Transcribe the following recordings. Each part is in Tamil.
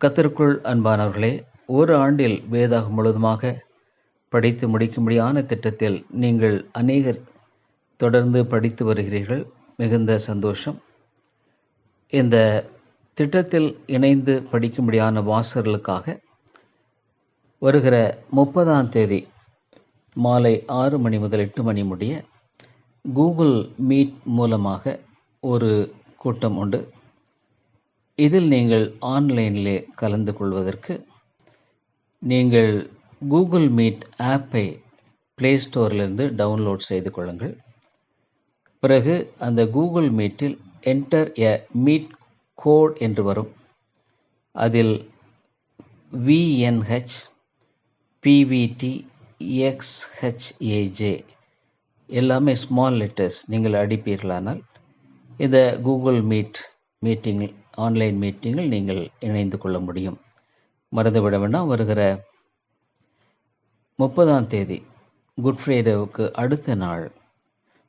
கத்திற்குள் அன்பானவர்களே ஒரு ஆண்டில் வேதாகம் முழுவதுமாக படித்து முடிக்கும்படியான திட்டத்தில் நீங்கள் அநேகர் தொடர்ந்து படித்து வருகிறீர்கள். மிகுந்த சந்தோஷம். இந்த திட்டத்தில் இணைந்து படிக்கும்படியான வாசகர்களுக்காக வருகிற முப்பதாம் தேதி மாலை ஆறு மணி முதல் எட்டு மணி முடிய கூகுள் மீட் மூலமாக ஒரு கூட்டம் உண்டு. இதில் நீங்கள் ஆன்லைனிலே கலந்து கொள்வதற்கு நீங்கள் கூகுள் மீட் ஆப்பை ப்ளே ஸ்டோரிலிருந்து டவுன்லோட் செய்து கொள்ளுங்கள். பிறகு அந்த கூகுள் மீட்டில் என்டர் எ மீட் கோட் என்று வரும். அதில் விஎன்ஹெச் பிவிடி எக்ஸ்ஹெச்ஏஜே எல்லாமே ஸ்மால் லெட்டர்ஸ் நீங்கள் அடிப்பீர்களானால் இந்த கூகுள் மீட் மீட்டிங் ஆன்லைன் மீட்டிங்கில் நீங்கள் இணைந்து கொள்ள முடியும். மறந்துவிட வேண்டாம் வருகிற முப்பதாம் தேதி குட் ஃப்ரைடேவுக்கு அடுத்த நாள்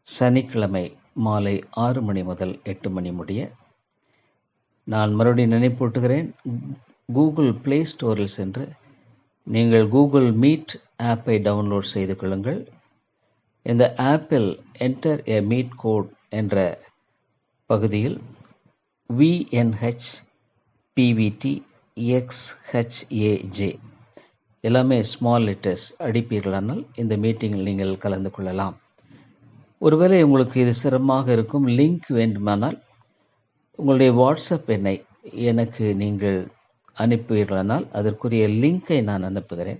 சனிக்கிழமை மாலை ஆறு மணி முதல் எட்டு மணி முடிய நான் மறுபடியும் நினைப்பூட்டுகிறேன். கூகுள் ப்ளே ஸ்டோரில் சென்று நீங்கள் கூகுள் மீட் ஆப்பை டவுன்லோட் செய்து கொள்ளுங்கள். இந்த ஆப்பில் என்டர் எ மீட் கோட் என்ற பகுதியில் விஎன்ஹெச் பிவிடி எக்ஸ்ஹெச்ஏஜே எல்லாமே ஸ்மால் லெட்டர்ஸ் அடிப்பீர்களானால் இந்த மீட்டிங்கில் நீங்கள் கலந்து கொள்ளலாம். ஒருவேளை உங்களுக்கு இது சிரமமாக இருக்கும் லிங்க் வேண்டுமானால் உங்களுடைய வாட்ஸ்அப் எண்ணை எனக்கு நீங்கள் அனுப்புவீர்களானால் அதற்குரிய லிங்கை நான் அனுப்புகிறேன்.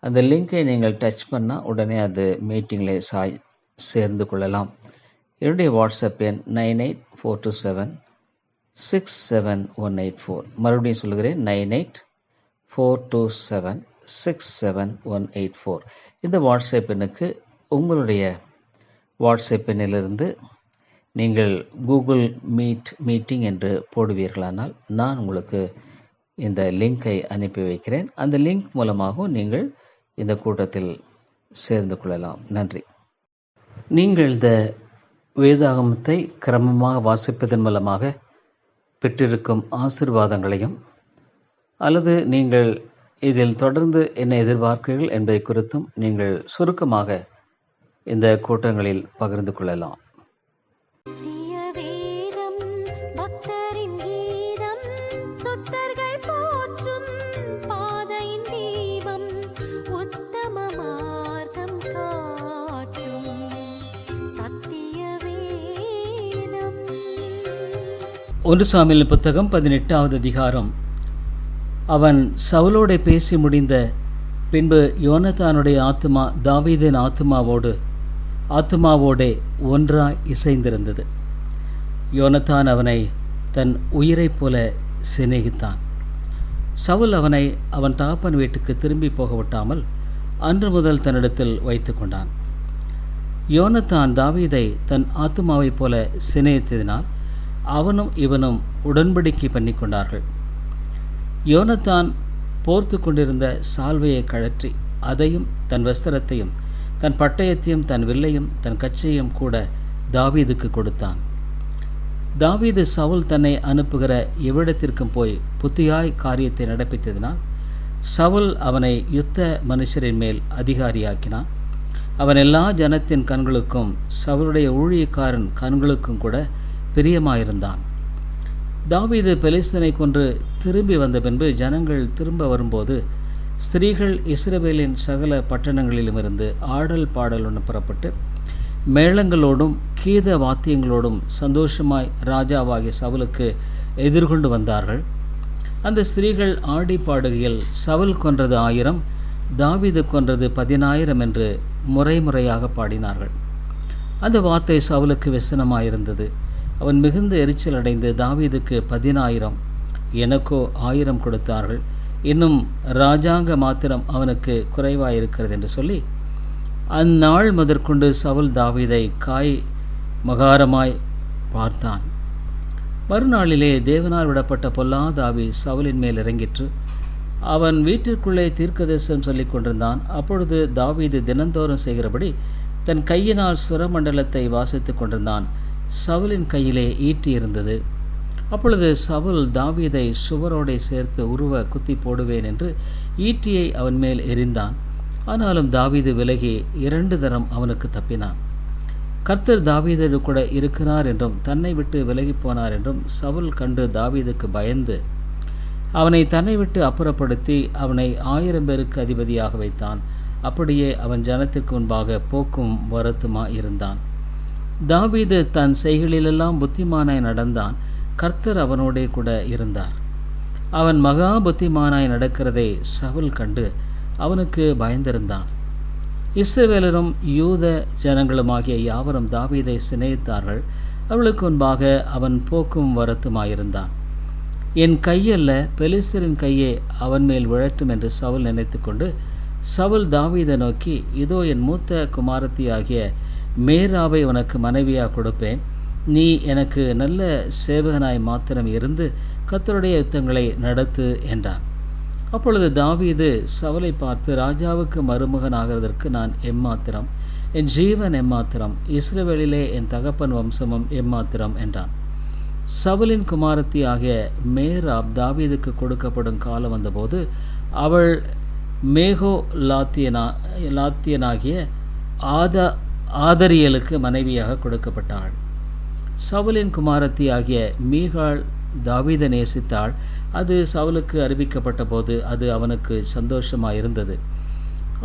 அந்த லிங்கை நீங்கள் டச் பண்ணால் உடனே அது மீட்டிங்கில் சாய் சேர்ந்து கொள்ளலாம். என்னுடைய வாட்ஸ்அப் எண் nine eight four two seven six seven one eight four மறுபடியும் சொல்லுகிறேன் nine eight four two seven six seven one eight four இந்த வாட்ஸ்அப் எண்ணுக்கு உங்களுடைய வாட்ஸ்அப் எண்ணிலிருந்து நீங்கள் கூகுள் மீட் மீட்டிங் என்று போடுவீர்களானால் நான் உங்களுக்கு இந்த லிங்கை அனுப்பி வைக்கிறேன். அந்த லிங்க் மூலமாகவும் நீங்கள் இந்த கூட்டத்தில் சேர்ந்து கொள்ளலாம். நன்றி. நீங்கள் இந்த வேதாகமத்தை கிரமமாக வாசிப்பதன் மூலமாக பெற்றிருக்கும் ஆசிர்வாதங்களையும் அல்லது நீங்கள் இதில் தொடர்ந்து என்ன எதிர்பார்க்கிறீர்கள் என்பதை குறித்தும் நீங்கள் சுருக்கமாக இந்த கூட்டங்களில் பகிர்ந்து கொள்ளலாம். ஒன்று சாமியில் புத்தகம் பதினெட்டாவது அதிகாரம். அவன் சவுலோடு பேசி முடிந்த பின்பு யோனத்தானுடைய ஆத்துமா தாவீதின் ஆத்துமாவோடு ஆத்துமாவோடே ஒன்றாய் இசைந்திருந்தது. யோனத்தான் அவனை தன் உயிரைப் போல சிநேகித்தான். சவுல் அவனை அவன் தகப்பன் வீட்டுக்கு திரும்பி போக விட்டாமல் அன்று முதல் தன்னிடத்தில் வைத்து கொண்டான். யோனத்தான் தாவீதை தன் ஆத்துமாவைப் போல சிநேகித்ததினால் அவனும் இவனும் உடன்படிக்கை பண்ணி கொண்டார்கள் யோனத்தான் போர்த்து கொண்டிருந்த சால்வையை கழற்றி அதையும் தன் வஸ்திரத்தையும் தன் பட்டயத்தையும் தன் வில்லையும் தன் கச்சையும் கூட தாவீதுக்கு கொடுத்தான். தாவீது சவுல் தன்னை அனுப்புகிற எவ்விடத்திற்கும் போய் புத்தியாய் காரியத்தை நடப்பித்ததினால் சவுல் அவனை யுத்த மனுஷரின் மேல் அதிகாரியாக்கினான். அவன் எல்லா ஜனத்தின் கண்களுக்கும் சவுளுடைய ஊழியக்காரன் கண்களுக்கும் கூட பிரியமாயிருந்தான். தாவீது பெலிஸ்தனை கொன்று திரும்பி வந்த பின்பு ஜனங்கள் திரும்ப வரும்போது ஸ்திரீகள் இஸ்ரவேலின் சகல பட்டணங்களிலும் இருந்து ஆடல் பாடல் ஒன்று புறப்பட்டு மேளங்களோடும் கீத வாத்தியங்களோடும் சந்தோஷமாய் ராஜாவாகிய சவுலுக்கு எதிர்கொண்டு வந்தார்கள். அந்த ஸ்திரீகள் ஆடி பாடுகையில் சவுல் கொன்றது ஆயிரம் தாவிது கொன்றது பதினாயிரம் என்று முறை முறையாக பாடினார்கள். அந்த வார்த்தை சவுலுக்கு விசனமாயிருந்தது. அவன் மிகுந்த எரிச்சல் அடைந்து தாவீதுக்கு பதினாயிரம் எனக்கோ ஆயிரம் கொடுத்தார்கள். இன்னும் ராஜாங்க மாத்திரம் அவனுக்கு குறைவாயிருக்கிறது என்று சொல்லி அந்நாள் முதற்கொண்டு சவுல் தாவீதை காய் மகாரமாய் பார்த்தான். மறுநாளிலே தேவனால் விடப்பட்ட பொல்லா தாவி சவுலின் மேல் இறங்கிற்று. அவன் வீட்டிற்குள்ளே தீர்க்கதரிசனம் சொல்லிக் கொண்டிருந்தான். அப்பொழுது தாவீது தினந்தோறும் செய்கிறபடி தன் கையினால் சுரமண்டலத்தை வாசித்துக் கொண்டிருந்தான். சவுலின் கையிலே ஈட்டி இருந்தது அப்பொழுது சவுல் தாவீதை சுவரோடே சேர்த்து உருவ குத்தி போடுவேன் என்று ஈட்டியை அவன் மேல் எரிந்தான் ஆனாலும் தாவீது விலகி இரண்டு தரம் அவனுக்கு தப்பினான். கர்த்தர் தாவீதோடு கூட இருக்கிறார் என்றும் தன்னை விட்டு விலகி போனார் என்றும் சவுல் கண்டு தாவீதுக்கு பயந்து அவனை தன்னை விட்டு அப்புறப்படுத்தி அவனை ஆயிரம் பேருக்கு அதிபதியாக வைத்தான். அப்படியே அவன் ஜனத்திற்கு முன்பாக போக்கும் வரத்துமா இருந்தான். தாவீது தன் செய்களிலெல்லாம் புத்திமானாய் நடந்தான். கர்த்தர் அவனோடே கூட இருந்தார். அவன் மகா புத்திமானாய் நடக்கிறதை சவுல் கண்டு அவனுக்கு பயந்திருந்தான். இஸ்ரவேலரும் யூத ஜனங்களுமாகிய யாவரும் தாவீதை சிநேகித்தார்கள். அவளுக்கு முன்பாக அவன் போக்கும் வரத்துமாயிருந்தான். என் கையல்ல பெலிஸ்தரின் கையே அவன் மேல் விழட்டும் என்று சவுல் நினைத்து கொண்டு சவுல் தாவீதை நோக்கி இதோ என் மூத்த குமாரத்தி ஆகிய மேராவை உனக்கு மனைவியாக கொடுப்பேன். நீ எனக்கு நல்ல சேவகனாய் மாத்திரம் இருந்து கத்தருடைய யுத்தங்களை நடத்து என்றான். அப்பொழுது தாவீது சவலை பார்த்து ராஜாவுக்கு மருமகனாகிறதற்கு நான் எம்மாத்திரம்? என் ஜீவன் எம்மாத்திரம்? இஸ்ரேவேலிலே என் தகப்பன் வம்சமும் எம்மாத்திரம்? என்றான். சவுலின் குமாரத்தி ஆகிய மேராப் தாவீதுக்கு கொடுக்கப்படும் காலம் வந்தபோது அவள் மேகோ லாத்தியனா லாத்தியனாகிய ஆதா ஆதரியலுக்கு மனைவியாக கொடுக்கப்பட்டாள். சவுலின் குமாரத்தி ஆகிய மீகாள் தாவீத நேசித்தாள். அது சவுலுக்கு அறிவிக்கப்பட்ட போது அது அவனுக்கு சந்தோஷமாயிருந்தது.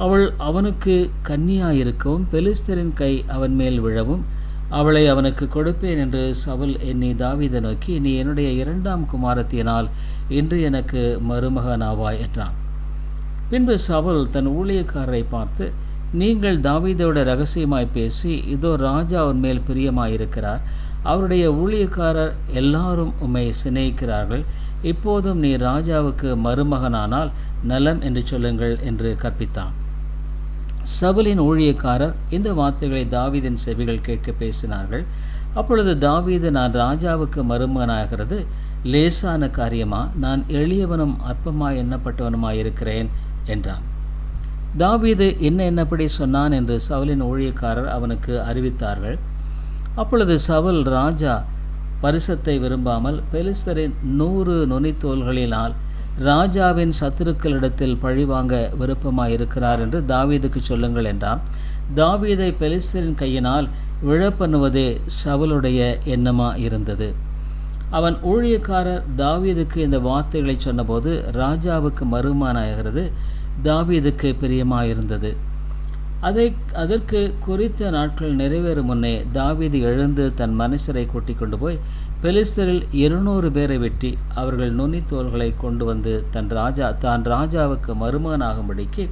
அவள் அவனுக்கு கன்னியாயிருக்கவும் பெலிஸ்தரின் கை அவன் மேல் விழவும் அவளை அவனுக்கு கொடுப்பேன் என்று சவுல் என்னை தாவித நோக்கி நீ என்னுடைய இரண்டாம் குமாரத்தியினால் இன்று எனக்கு மருமகனாவாய் என்றான். பின்பு சவுல் தன் ஊழியக்காரரை பார்த்து நீங்கள் தாவீதோட ரகசியமாய் பேசி இதோ ராஜா அவர் மேல் பிரியமாயிருக்கிறார். அவருடைய ஊழியக்காரர் எல்லாரும் உம்மை சிநேகிக்கிறார்கள். இப்போதும் நீ ராஜாவுக்கு மருமகனானால் நலம் என்று சொல்லுங்கள் என்று கற்பித்தான். சவுலின் ஊழியக்காரர் இந்த வார்த்தைகளை தாவீதின் செவிகள் கேட்க பேசினார்கள். அப்பொழுது தாவீது நான் ராஜாவுக்கு மருமகனாகிறது. லேசான காரியமா? நான் எளியவனும் அற்பமாய் எண்ணப்பட்டவனுமாயிருக்கிறேன் என்றான். தாவீது என்ன என்னப்படி சொன்னான் என்று சவுலின் ஊழியக்காரர் அவனுக்கு அறிவித்தார்கள். அப்பொழுது சவுல் ராஜா பரிசத்தை விரும்பாமல் பெலிஸ்தரின் நூறு நுனித்தோள்களினால் ராஜாவின் சத்துருக்களிடத்தில் பழிவாங்க விருப்பமாயிருக்கிறார் என்று தாவீதுக்கு சொல்லுங்கள் என்றான். தாவீதை பெலிஸ்தரின் கையினால் விழப்பண்ணுவதே சவலுடைய எண்ணமாக இருந்தது அவன் ஊழியக்காரர் தாவீதுக்கு இந்த வார்த்தைகளை சொன்னபோது ராஜாவுக்கு மறுமானாகிறது தாவீதுக்கு பிரியமாயிருந்தது. அதை அதற்கு குறித்த நாட்கள் நிறைவேறும் முன்னே தாவீது எழுந்து தன் மனுஷரை கூட்டிக் கொண்டு போய் பெலிஸ்தரில் இருநூறு பேரை வெட்டி அவர்கள் நுனித்தோள்களை கொண்டு வந்து தன் ராஜா தான் ராஜாவுக்கு மருமகனாகும்படிக்கு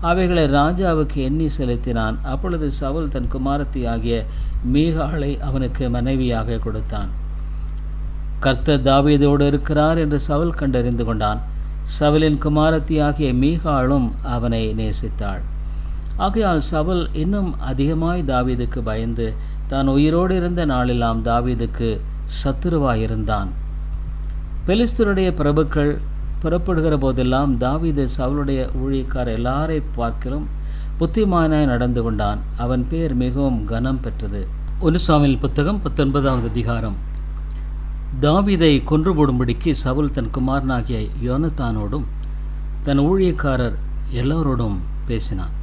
அவைகளை ராஜாவுக்கு எண்ணி செலுத்தினான். அப்பொழுது சவுல் தன் குமாரத்தி ஆகிய மீகாளை அவனுக்கு மனைவியாக கொடுத்தான். கர்த்தர் தாவீதோடு இருக்கிறார் என்று சவுல் கண்டறிந்து கொண்டான். சவலின் குமாரத்தி ஆகிய மீகாளும் அவனை நேசித்தாள். ஆகையால் சவல் இன்னும் அதிகமாய் தாவீதுக்கு பயந்து தான் உயிரோடு இருந்த நாளெல்லாம் தாவீதுக்கு சத்துருவாயிருந்தான். பெலிஸ்தருடைய பிரபுக்கள் புறப்படுகிற போதெல்லாம் தாவீது சவுளுடைய ஊழியக்கார எல்லாரை பார்க்கிலும் புத்திமானாய் நடந்து கொண்டான். அவன் பேர் மிகவும் கனம் பெற்றது. ஒரு சாமியில் புத்தகம் பத்தொன்பதாவது அதிகாரம். தாவீதை கொன்று போடும்படிக்கு சவுல் தன் குமாரனாகிய யோனத்தானோடும் தன் ஊழியக்காரர் எல்லோரோடும் பேசினான்.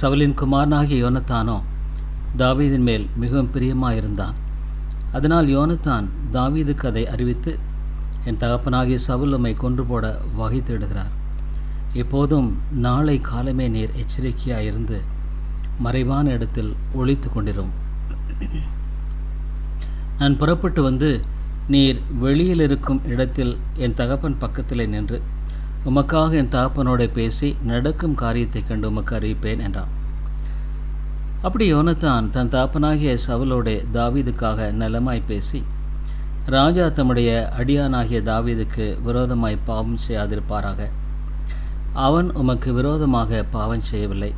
சவுலின் குமாரனாகிய யோனத்தானோ தாவீதின் மேல் மிகவும் பிரியமாயிருந்தான். அதனால் யோனத்தான் தாவீதுக்கு அதை அறிவித்து என் தகப்பனாகிய சவுல் உம்மை கொன்று போட வகை தேடுகிறார் இப்போதும் நாளை காலமே நீர் எச்சரிக்கையாக இருந்து மறைவான இடத்தில் ஒழித்து கொண்டிரும். நான் புறப்பட்டு வந்து நீர் வெளியில் இருக்கும் இடத்தில் என் தகப்பன் பக்கத்தில் நின்று உமக்காக என் தகப்பனோட பேசி நடக்கும் காரியத்தைக் கண்டு உமக்கு அறிவிப்பேன் என்றான். அப்படி யோனத்தான் தன் தகப்பனாகிய சவுலோட தாவீதுக்காக நலமாய் பேசி ராஜா தம்முடைய அடியானாகிய தாவீதுக்கு விரோதமாய் பாவம் செய்யாதிருப்பாராக. அவன் உமக்கு விரோதமாக பாவம் செய்யவில்லை.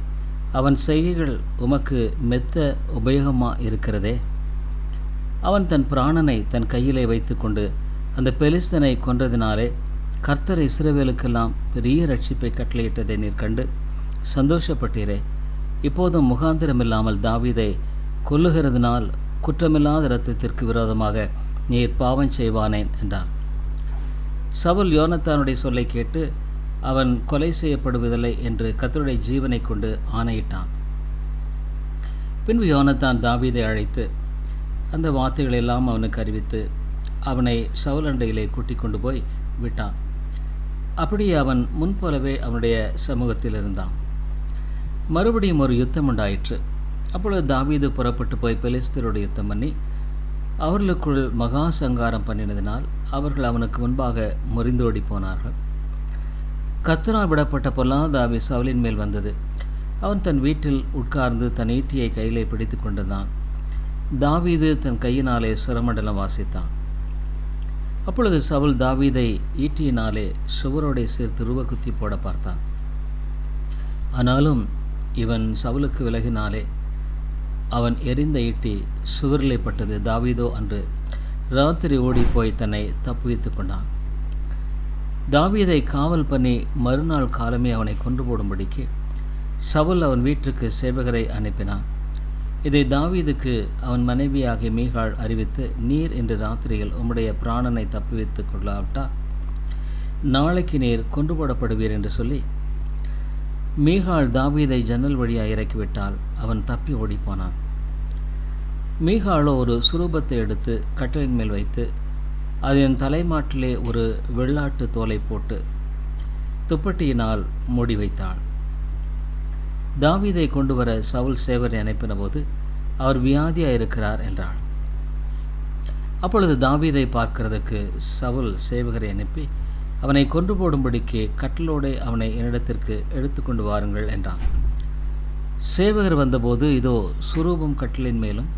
அவன் செய்கைகள் உமக்கு மெத்த உபயோகமாக இருக்கிறதே? அவன் தன் பிராணனை தன் கையிலே வைத்துக்கொண்டு அந்த பெலிஸ்தனை கொன்றதினாலே கர்த்தர் இஸ்ரவேலுக்கெல்லாம் பெரிய ரட்சிப்பை கட்டளையிட்டதை நீர் கண்டு சந்தோஷப்பட்டீரே. இப்போதும் முகாந்திரமில்லாமல் தாவீதை கொல்லுகிறதுனால் குற்றமில்லாத இரத்தத்திற்கு விரோதமாக நீர் பாவம் செய்வானேன் என்றான் சவுல் யோனத்தானுடைய சொல்லை கேட்டு அவன் கொலை செய்யப்படுவதில்லை என்று கத்தருடைய ஜீவனை கொண்டு ஆணையிட்டான். பின்பு யோனத்தான் தாவீதை அழைத்து அந்த வார்த்தைகளெல்லாம் அவனுக்கு அறிவித்து அவனை சவுலண்டையிலே கூட்டி கொண்டு போய் விட்டான். அப்படியே அவன் முன்போலவே அவனுடைய சமூகத்தில் இருந்தான். மறுபடியும் ஒரு யுத்தம் உண்டாயிற்று. அப்பொழுது தாவீது புறப்பட்டு போய் பெலிஸ்தரோடு யுத்தம் பண்ணி அவர்களுக்குள் மகா சங்காரம் பண்ணினதினால் அவர்கள் அவனுக்கு முன்பாக முறிந்தோடி போனார்கள். கத்தனால் விடப்பட்ட பொல்லாதாவி சவுலின் மேல் வந்தது. அவன் தன் வீட்டில் உட்கார்ந்து தன் ஈட்டியை கையிலே பிடித்து கொண்டிருந்தான் தாவீது தன் கையினாலே சுரமண்டலம் வாசித்தான். அப்பொழுது சவுல் தாவீதை ஈட்டியினாலே சுவரோடை சேர்த்து ருவ குத்தி போட பார்த்தான். ஆனாலும் இவன் சவுலுக்கு விலகினாலே அவன் எரிந்த ஈட்டி சுவரிலே பட்டது தாவீதோ அன்று ராத்திரி ஓடிப்போய் தன்னை தப்புவித்து கொண்டான். தாவீதை காவல் பண்ணி மறுநாள் காலமே அவனை கொண்டு போடும்படிக்கு சவுல் அவன் வீட்டுக்கு சேவகரை அனுப்பினான். இதை தாவீதுக்கு அவன் மனைவியாகிய மீகாள் அறிவித்து நீர் இன்று ராத்திரியில் உம்முடைய பிராணனை தப்புவித்து கொள்ளாவிட்டால் நாளைக்கு நீர் கொண்டு போடப்படுவீர் என்று சொல்லி மீகாள் தாவீதை ஜன்னல் வழியாக இறக்கிவிட்டால் அவன் தப்பி ஓடிப்போனான். மீகாளோ ஒரு சுரூபத்தை எடுத்து கட்டளின் மேல் வைத்து அதன் தலைமாட்டிலே ஒரு வெள்ளாட்டு தோலை போட்டு துப்பட்டியினால் மூடி வைத்தாள். தாவீதை கொண்டு வர சவுல் சேவரை அனுப்பின போது அவர் வியாதியாக இருக்கிறார் என்றாள். அப்பொழுது தாவீதை பார்க்கிறதுக்கு சவுல் சேவகரை அனுப்பி அவனை கொன்று போடும்படிக்கு கட்டலோடு அவனை என்னிடத்திற்கு எடுத்து கொண்டு வாருங்கள் என்றான். சேவகர் வந்தபோது இதோ சுரூபம் கட்டிலின் மேலும்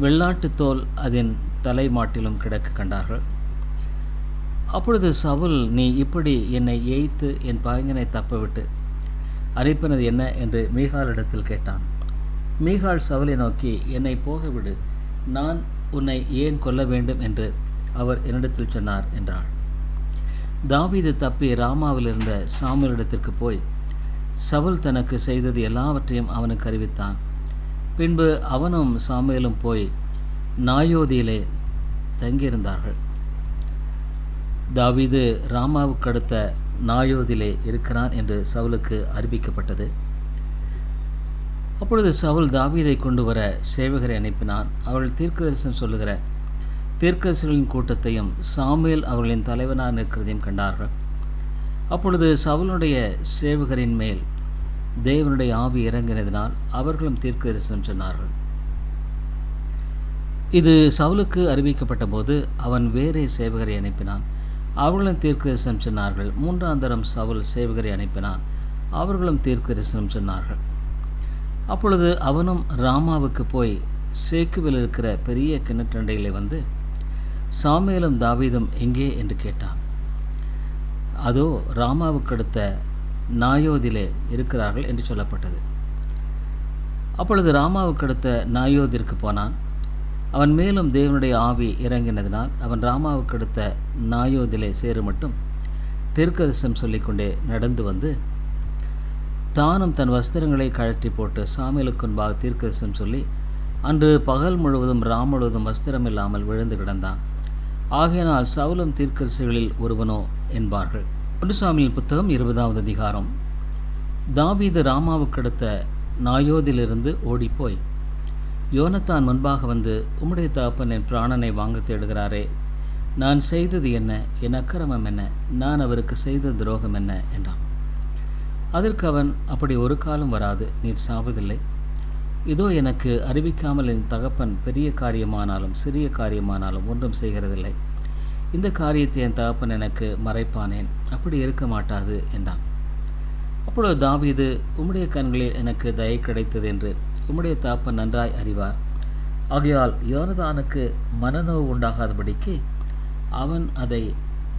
வெள்ளாட்டுத் தோல் அதன் தலை மாட்டிலும் கிடக்க கண்டார்கள். அப்பொழுது சவுல் நீ இப்படி என்னை ஏய்த்து என் பகைஞனை தப்பவிட்டு அனுப்பினது என்ன என்று மீகாலிடத்தில் கேட்டான். மீகால் சவுலை நோக்கி என்னை போகவிடு. நான் உன்னை ஏன் கொல்ல வேண்டும்? என்று அவர் என்னிடத்தில் சொன்னார் என்றாள். தாவீது தப்பி ராமாவில் இருந்த சாமுவேலிடத்திற்கு போய் சவுல் தனக்கு செய்தது எல்லாவற்றையும் அவனுக்கு அறிவித்தான். பின்பு அவனும் சாமுவேலும் போய் நாயோதியிலே தங்கியிருந்தார்கள். தாவீது ராமாவுக்கு அடுத்த நாயோதிலே இருக்கிறான் என்று சவுலுக்கு அறிவிக்கப்பட்டது. அப்பொழுது சவுல் தாவீதை கொண்டு வர சேவகரை அனுப்பினான். அவர்கள் தீர்க்கதரிசனம் சொல்லுகிற தீர்க்கதரிசிகளின் கூட்டத்தையும் சாமுவேல் அவர்களின் தலைவனாக நிற்கிறதையும் கண்டார்கள். அப்பொழுது சவுலுடைய சேவகரின் மேல் தேவனுடைய ஆவி இறங்கினதினால் அவர்களும் தீர்க்கதரிசனம் சொன்னார்கள். இது சவுலுக்கு அறிவிக்கப்பட்ட போது அவன் வேறே சேவகரை அனுப்பினான். அவர்களும் தீர்க்கதரிசனம் சொன்னார்கள். மூன்றாம் தரம் சவுல் சேவகரை அனுப்பினான். அவர்களும் தீர்க்கதரிசனம் சொன்னார்கள். அப்பொழுது அவனும் ராமாவுக்கு போய் சேக்குவில் இருக்கிற பெரிய கிணற்றண்டையிலே வந்து சாமியலும் தாவீதும் எங்கே என்று கேட்டான். அதோ ராமாவுக்கு அடுத்த நாயோதிலே இருக்கிறார்கள் என்று சொல்லப்பட்டது. அப்பொழுது ராமாவுக்கு அடுத்த நாயோதிற்கு போனான். அவன் மேலும் தேவனுடைய ஆவி இறங்கினதினால் அவன் ராமாவுக்கு அடுத்த நாயோதிலே சேரு மட்டும் தீர்க்கதரிசனம் சொல்லிக்கொண்டே நடந்து வந்து தானும் தன் வஸ்திரங்களை கழற்றி போட்டு சாமியலுக்கு முன்பாக தீர்க்கதரிசனம் சொல்லி அன்று பகல் முழுவதும் ராம் முழுவதும் வஸ்திரம் இல்லாமல் விழுந்து கிடந்தான். ஆகையினால் சவுலும் தீர்க்கரசுகளில் ஒருவனோ என்பார்கள். ஒன்று புத்தகம் இருபதாவது அதிகாரம். தாவீது ராமாவுக்கு எடுத்த நாயோதிலிருந்து ஓடிப்போய் யோனத்தான் முன்பாக வந்து உம்முடைய தகப்பன் என் பிராணனை வாங்க தேடுகிறாரே நான் செய்தது என்ன? என் அக்கிரமம் என்ன? நான் அவருக்கு செய்த துரோகம் என்ன? என்றான். அதற்கு அவன் அப்படி ஒரு காலம் வராது நீர் சாவதில்லை. இதோ எனக்கு அறிவிக்காமல் என் தகப்பன் பெரிய காரியமானாலும் சிறிய காரியமானாலும் ஒன்றும் செய்கிறதில்லை. இந்த காரியத்தை என் தகப்பன் எனக்கு மறைப்பானேன். அப்படி இருக்க மாட்டாது என்றான். அப்பொழுது தாவீது உம்முடைய கண்களில் எனக்கு தயை கிடைத்தது என்று உம்முடைய தாப்பன் நன்றாய் அறிவார். ஆகையால் யோனதானுக்கு மனநோவு உண்டாகாதபடிக்கு அவன் அதை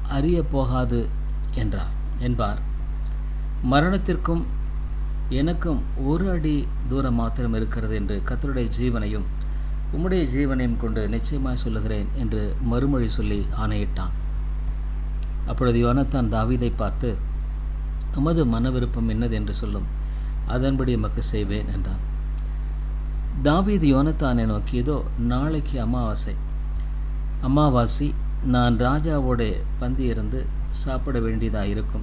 அறிய போகாது என்றார் என்பார். மரணத்திற்கும் எனக்கும் ஒரு அடி தூரம் மாத்திரம் இருக்கிறது என்று கத்தருடைய ஜீவனையும் உம்முடைய ஜீவனையும் கொண்டு நிச்சயமாய் சொல்லுகிறேன் என்று மறுமொழி சொல்லி ஆணையிட்டான். அப்பொழுது யோனத்தான் தாவீதை பார்த்து உமது மன விருப்பம் என்னது? என்று சொல்லும். அதன்படி எமக்கு செய்வேன் என்றான். தாவீது யோனத்தானை நோக்கியதோ நாளைக்கு அமாவாசை. அமாவாசி நான் ராஜாவோட பந்தியிருந்து சாப்பிட வேண்டியதாக இருக்கும்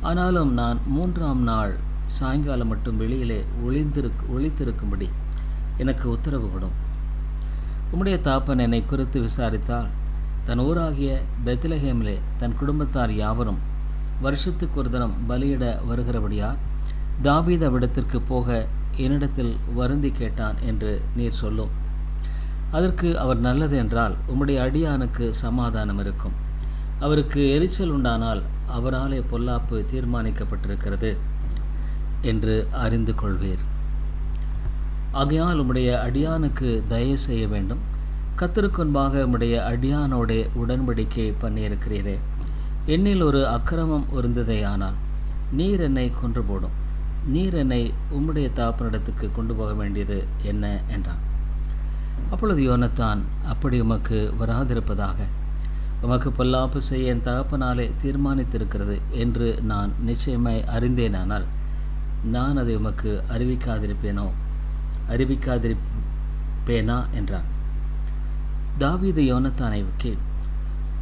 ஆனாலும் நான் மூன்றாம் நாள் சாயங்காலம் மட்டும் வெளியிலே ஒளிந்திருக் ஒளித்திருக்கும்படி எனக்கு உத்தரவு கொடும். உம்முடைய தாப்பன் என்னை குறித்து விசாரித்தால் தன் ஊராகிய பெத்லஹேமிலே தன் குடும்பத்தார் யாவரும் வருஷத்துக்கு ஒரு தினம் பலியிட வருகிறபடியால் தாவீத விடத்திற்கு போக என்னிடத்தில் வருந்தி கேட்டான் என்று நீர் சொல்லும். அதற்கு அவர் நல்லது என்றால் உம்முடைய அடியானுக்கு சமாதானம் இருக்கும். அவருக்கு எரிச்சல் உண்டானால் அவராலே பொல்லாப்பு தீர்மானிக்கப்பட்டிருக்கிறது என்று அறிந்து கொள்வீர். ஆகையால் உம்முடைய அடியானுக்கு தயவு செய்ய வேண்டும். கத்திருக்கொன்பாக உம்முடைய அடியானோடே உடன்படிக்கை பண்ணியிருக்கிறீரே. என்னில் ஒரு அக்கிரமம் இருந்ததேயானால் நீர் என்னை கொன்று போடும் நீர் என்னை உம்முடைய தாப்பனிடத்துக்கு கொண்டு போக வேண்டியது என்ன என்றான். அப்பொழுது யோனத்தான் அப்படி உமக்கு வராதிருப்பதாக. உமக்கு பொல்லாப்பு செய்ய என் தகப்பனாலே தீர்மானித்திருக்கிறது என்று நான் நிச்சயமாய் அறிந்தேனானால் நான் அதை உமக்கு அறிவிக்காதிருப்பேனோ? அறிவிக்காதிருப்பேனா? என்றான். தாவீது யோனத்தானை கீழ்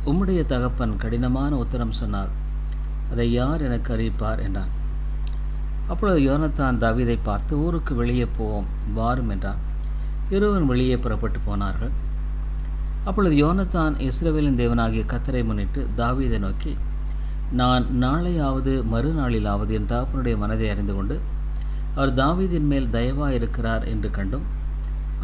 உம்முடைய தகப்பன் கடினமான உத்தரம் சொன்னார் அதை யார் எனக்கு அறிவிப்பார்? என்றான். அப்பொழுது யோனத்தான் தாவீதை பார்த்து ஊருக்கு வெளியே போவோம் வாரும் என்றான் இருவரும் வெளியே புறப்பட்டு போனார்கள். அப்பொழுது யோனத்தான் இஸ்ரவேலின் தேவனாகிய கத்தரை முன்னிட்டு தாவீதை நோக்கி நான் நாளையாவது மறுநாளிலாவது என் தாப்பனுடைய மனதை அறிந்து கொண்டு அவர் தாவீதின் மேல் தயவாக இருக்கிறார் என்று கண்டும்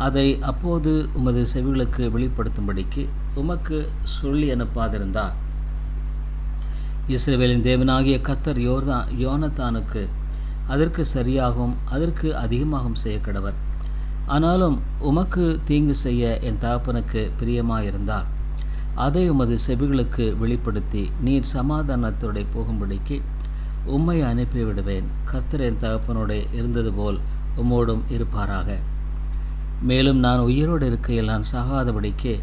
அதை அப்போது உமது செவிகளுக்கு வெளிப்படுத்தும்படிக்கு உமக்கு சொல்லி அனுப்பாதிருந்தார். இஸ்ரேவேலின் தேவனாகிய கத்தர் யோர்தான் யோனத்தானுக்கு அதற்கு சரியாகவும் அதற்கு அதிகமாகவும் செய்ய கடவர். ஆனாலும் உமக்கு தீங்கு செய்ய என் தகப்பனுக்கு பிரியமாயிருந்தார். அதை உமது செவிகளுக்கு வெளிப்படுத்தி நீர் சமாதானத்தோட போகும்படிக்கு உம்மை அனுப்பிவிடுவேன். கர்த்தர் என் தகப்பனோட இருந்தது போல் உம்மோடும் இருப்பாராக. மேலும் நான் உயிரோடு இருக்கையில் நான் சாகாதபடிக்கு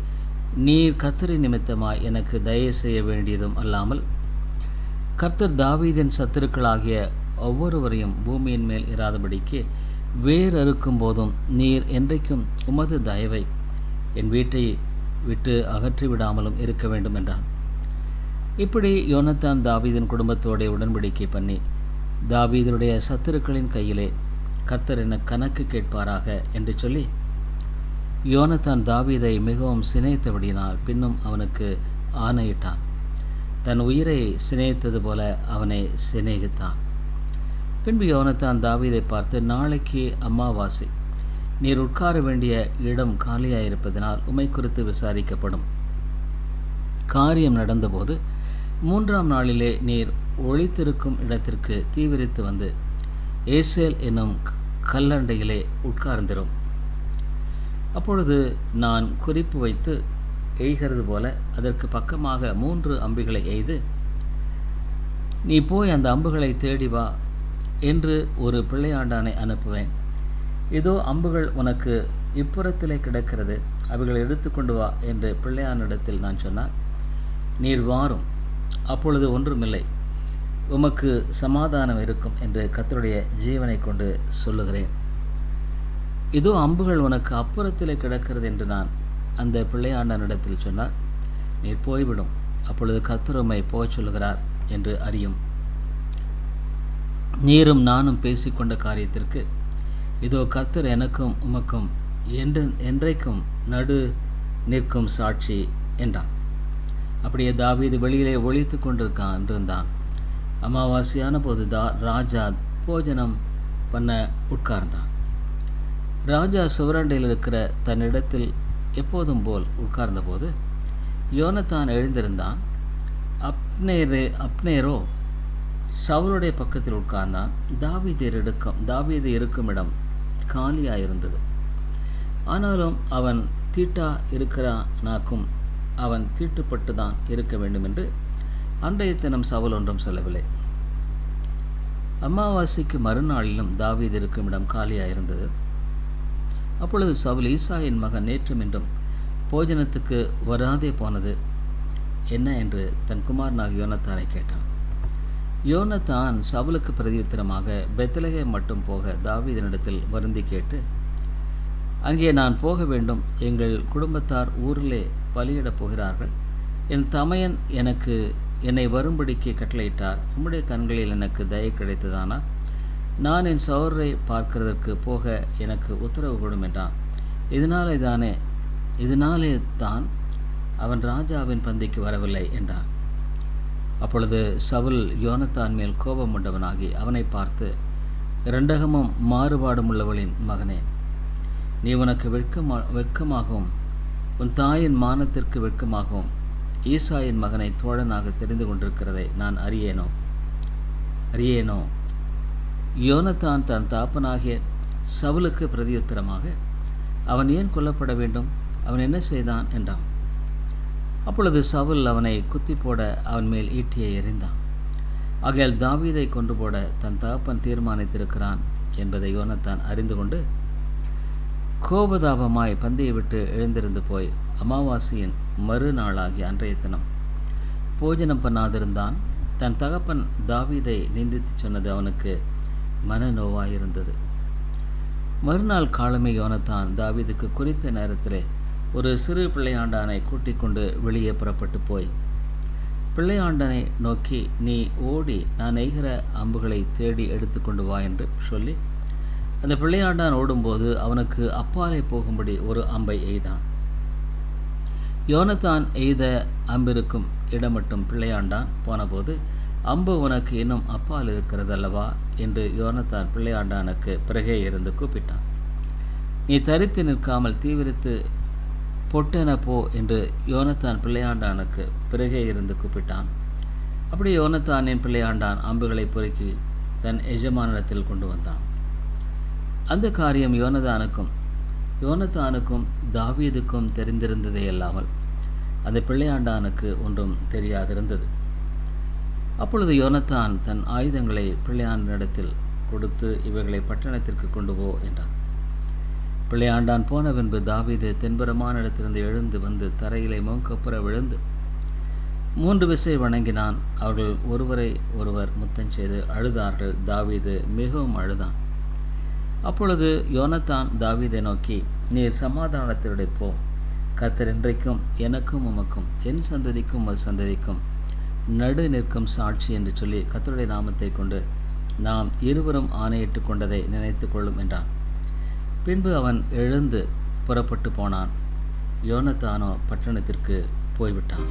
நீர் கர்த்தரை நிமித்தமாய் எனக்கு தயவு செய்ய வேண்டியதும் அல்லாமல் கர்த்தர் தாவீதின் சத்துருக்களாகிய ஒவ்வொருவரையும் பூமியின் மேல் இராதபடிக்கு வேர் அறுக்கும் போதும் நீர் என்றைக்கும் உமது தயவை என் வீட்டை விட்டு அகற்றி விடாமலும் இருக்க வேண்டும் என்றான். இப்படி யோனத்தான் தாவீதின் குடும்பத்தோடைய உடன்படிக்கை பண்ணி தாவீதனுடைய சத்துருக்களின் கையிலே கர்த்தர் என கணக்கு கேட்பாராக என்று சொல்லி யோனத்தான் தாவீதை மிகவும் சினைத்தபடியினால் பின்னும் அவனுக்கு ஆணையிட்டான். தன் உயிரை சிநேகித்தது போல அவனை சிநேகித்தான். பின்பு யோனத்தான் தாவீதை பார்த்து நாளைக்கு அமாவாசை. நீர் உட்கார வேண்டிய இடம் காலியாயிருப்பதனால் உமை குறித்து விசாரிக்கப்படும். காரியம் நடந்தபோது மூன்றாம் நாளிலே நீர் ஒளித்திருக்கும் இடத்திற்கு தீவிரித்து வந்து ஏசேல் என்னும் கல்லண்டையிலே உட்கார்ந்திரும். அப்பொழுது நான் குறிப்பு வைத்து எய்கிறது போல அதற்கு பக்கமாக மூன்று அம்பிகளை எய்து நீ போய் அந்த அம்புகளை தேடி வா. என்று ஒரு பிள்ளையாண்டானை அனுப்புவேன். இதோ அம்புகள் உனக்கு இப்புறத்திலே கிடக்கிறது. அவைகளை எடுத்துக்கொண்டு வா என்று பிள்ளையானிடத்தில் நான் சொன்னார் நீர் வாரும். அப்பொழுது ஒன்றுமில்லை. உமக்கு சமாதானம் இருக்கும் என்று கத்தருடைய ஜீவனை கொண்டு சொல்லுகிறேன். இதோ அம்புகள் உனக்கு அப்புறத்திலே கிடக்கிறது என்று நான் அந்த பிள்ளையாண்டனிடத்தில் சொன்னார் நீர் போய்விடும். அப்பொழுது கர்த்தர் உம்மை போகச் சொல்லுகிறார் என்று அறியும். நீரும் நானும் பேசிக்கொண்ட காரியத்திற்கு இதோ கர்த்தர் எனக்கும் உமக்கும் என்று என்றைக்கும் நடு நிற்கும் சாட்சி என்றான். அப்படியே தாவீது வெளியிலே ஒழித்து கொண்டிருக்கான் என்றிருந்தான். அமாவாசையான போது தா ராஜா போஜனம் பண்ண உட்கார்ந்தான். ராஜா சுவரண்டையில் இருக்கிற தன்னிடத்தில் எப்போதும் போல் உட்கார்ந்தபோது யோனத்தான் எழுந்திருந்தான். அப்னேரே அப்னேரோ சவுலுடைய பக்கத்தில் உட்கார்ந்தான். தாவீதர் இருக்கும் தாவீது இருக்கும் இடம் காலியாக இருந்தது ஆனாலும் அவன் தீட்டா இருக்கிறானாக்கும் அவன் தீட்டுப்பட்டு தான் இருக்க வேண்டும் என்று அன்றைய தினம் சவுல் ஒன்றும் சொல்லவில்லை. அமாவாசைக்கு மறுநாளிலும் தாவீது இருக்கும் இடம் காலியாக இருந்தது அப்பொழுது சவுல் ஈசாயின் மகன் நேற்றும் மீண்டும் போஜனத்துக்கு வராதே போனது என்ன என்று தன் குமாரனாக யோனத்தானை கேட்டான். யோனத்தான் சவுலுக்கு பிரதியுத்தரமாக பெத்லகே மட்டும் போக தாவீதனிடத்தில் வருந்தி கேட்டு அங்கே நான் போக வேண்டும். எங்கள் குடும்பத்தார் ஊரிலே பலியிடப் போகிறார்கள். என் தமையன் எனக்கு என்னை வரும்படிக்கு கட்டளையிட்டார். உம்முடைய கண்களில் எனக்கு தயை கிடைத்ததானா? நான் என் சௌரரை பார்க்கிறதற்கு போக எனக்கு உத்தரவு கொடும் என்றான். இதனாலே தானே இதனாலே தான் அவன் ராஜாவின் பந்திக்கு வரவில்லை என்றான். அப்பொழுது சவுல் யோனத்தான் மேல் கோபம் கொண்டவனாகி அவனை பார்த்து இரண்டகமும் மாறுபாடும் உள்ளவளின் மகனே நீ உனக்கு வெட்கமா வெட்கமாகவும் உன் தாயின் மானத்திற்கு வெட்கமாகவும் ஈசாயின் மகனை தோழனாக தெரிந்து கொண்டிருக்கிறதை நான் அறியேனோ? அறியேனோ? யோனத்தான் தன் தாப்பனாகிய சவுலுக்கு பிரதியுத்தரமாக அவன் ஏன் கொல்லப்பட வேண்டும்? அவன் என்ன செய்தான்? என்றான். அப்பொழுது சவுல் அவனை குத்தி போட அவன் மேல் ஈட்டியை எறிந்தான். ஆகையால் தாவீதை கொண்டு போட தன் தகப்பன் தீர்மானித்திருக்கிறான் என்பதை யோனத்தான் அறிந்து கொண்டு கோபதாபமாய் பந்தியை விட்டு எழுந்திருந்து போய் அமாவாசையின் மறுநாளாகிய அன்றைய தினம் போஜனம் பண்ணாதிருந்தான். தன் தகப்பன் தாவீதை நிந்தித்து சொன்னது அவனுக்கு மனநோவாயிருந்தது. மறுநாள் காலமே யோனத்தான் தாவீதுக்கு குறித்த நேரத்திலே ஒரு சிறு பிள்ளையாண்டானை கூட்டிக் கொண்டு வெளியே புறப்பட்டு போய் பிள்ளையாண்டனை நோக்கி நீ ஓடி நான் நெய்கிற அம்புகளை தேடி எடுத்துக்கொண்டு வா என்று சொல்லி அந்த பிள்ளையாண்டான் ஓடும்போது அவனுக்கு அப்பாலே போகும்படி ஒரு அம்பை எய்தான். யோனத்தான் எய்த அம்பிருக்கும் இடம் மட்டும் பிள்ளையாண்டான் போனபோது அம்பு உனக்கு இன்னும் அப்பால் இருக்கிறதல்லவா? என்று யோனத்தான் பிள்ளையாண்டானுக்கு பிறகே இருந்து கூப்பிட்டான். நீ தரித்து நிற்காமல் தீவிரித்து பொட்டென போ என்று யோனத்தான் பிள்ளையாண்டானுக்கு பிறகே இருந்து கூப்பிட்டான். அப்படி யோனத்தானின் பிள்ளையாண்டான் அம்புகளை பொறுக்கி தன் எஜமானிடத்தில் கொண்டு வந்தான். அந்த காரியம் யோனதானுக்கும் யோனத்தானுக்கும் தாவீதுக்கும் தெரிந்திருந்ததே அல்லாமல் அந்த பிள்ளையாண்டானுக்கு ஒன்றும் தெரியாதிருந்தது. அப்பொழுது யோனத்தான் தன் ஆயுதங்களை பிள்ளையாண்டிடத்தில் கொடுத்து இவைகளை பட்டணத்திற்கு கொண்டு போ என்றான். பிள்ளையாண்டான் போன பின்பு தாவீது தென்புறமான இடத்திலிருந்து எழுந்து வந்து தரையிலே மூக்கப்புற விழுந்து மூன்று விசை வணங்கினான். அவர்கள் ஒருவரை ஒருவர் முத்தம் செய்து அழுதார்கள். தாவீது மிகவும் அழுதான். அப்பொழுது யோனத்தான் தாவீதை நோக்கி நீர் சமாதானத்தினுடைய போ. கத்தரின்றைக்கும் இன்றைக்கும் எனக்கும் உமக்கும் என் சந்ததிக்கும் ஒரு சந்ததிக்கும் நடு நிற்கும் சாட்சி என்று சொல்லி கத்தருடைய நாமத்தை கொண்டு நாம் இருவரும் ஆணையிட்டு கொண்டதை நினைத்து கொள்ளும் என்றான். பின்பு அவன் எழுந்து புறப்பட்டு போனான். யோனத்தானோ பட்டணத்திற்கு போய்விட்டான்.